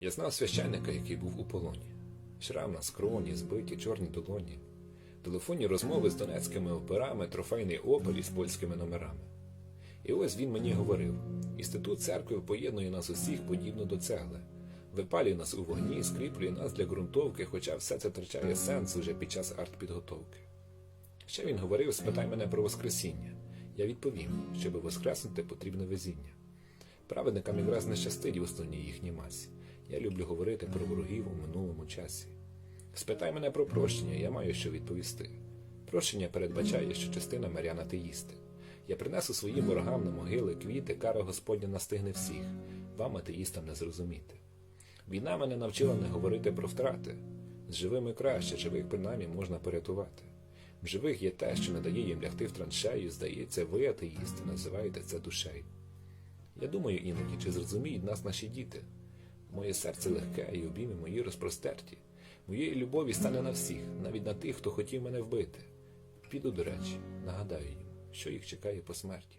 Я знав священника, який був у полоні. Шрам на скроні, збиті чорні долоні, телефонні розмови з донецькими операми, трофейний опель із польськими номерами. І ось він мені говорив: інститут церкви поєднує нас усіх подібно до цегли, випалює нас у вогні, скріплює нас для ґрунтовки, хоча все це втрачає сенс уже під час артпідготовки. Ще він говорив: спитай мене про Воскресіння. Я відповім, щоби воскреснути потрібне везіння. Праведникам якраз не щастить в основній їхній масі. Я люблю говорити про ворогів у минулому часі. Спитай мене про прощення, я маю що відповісти. Прощення передбачає, що частина мирян атеїсти. Я принесу своїм ворогам на могили квіти, кара Господня настигне всіх, вам, атеїстам, не зрозуміти. Війна мене навчила не говорити про втрати. З живими краще, живих принаймні можна порятувати. В живих є те, що не дає їм лягти в траншею, здається, ви, атеїсти, називаєте це душею. Я думаю іноді, чи зрозуміють нас наші діти. Моє серце легке і обійми мої розпростерті. Моєї любові стане на всіх, навіть на тих, хто хотів мене вбити. Піду, до речі, нагадаю їм, що їх чекає по смерті.